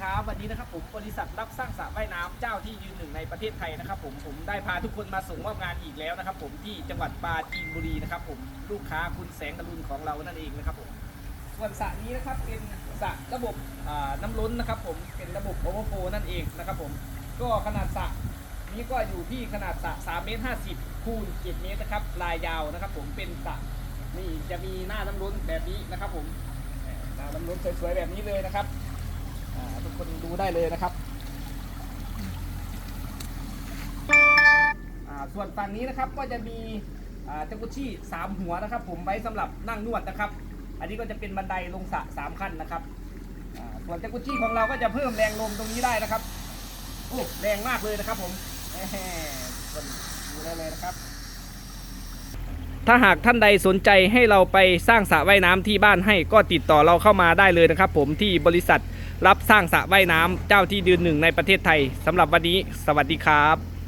ครับ วันนี้นะครับผมบริษัทรับสร้างสระว่ายน้ำเจ้าที่ยืนหนึ่งในประเทศไทยนะครับผมผมได้พาทุกคนมาส่งมอบงานอีกแล้วนะครับ ผมที่จังหวัดปราจีนบุรีนะครับ ผมลูกค้าคุณแสงกรุณของเรานั่นเองนะครับผมส่วนสระนี้นะครับเป็นสระระบบน้ำล้นนะครับผมเป็นระบบโอเวอร์โฟนั่นเองนะครับผมก็ขนาดสระนี้ก็อยู่ที่ขนาดสระ3เมตร50คูณ7เมตรนะครับลายยาวนะครับ ผมเป็นสระนี่จะมีหน้าน้ำล้นแบบนี้นะครับ ผมหน้าน้ำล้นสวยๆแบบนี้เลยนะครับ ทุกคนดูได้เลยนะครับส่วนฝั่งนี้นะครับก็จะมีอ่ากุชี่สามหัวนะครับ ผมไว้สำหรับนั่งนวดนะครับ อันนี้ก็จะเป็นบันไดลงสระสามขั้นนะครับส่วนเจักรุชี่ของเราก็จะเพิ่มแรงลมตรงนี้ได้นะครับโอ้แรงมากเลยนะครับผมทุกคนดูได้เลยนะครับ ถ้าหากท่านใดสนใจให้เราไปสร้างสระว่ายน้ำที่บ้านให้ก็ติดต่อเราเข้ามาได้เลยนะครับ ผมที่บริษัทรับสร้างสระว่ายน้ำเจ้าที่ดืนหนึ่งในประเทศไทยสำหรับวันนี้ สวัสดีครับ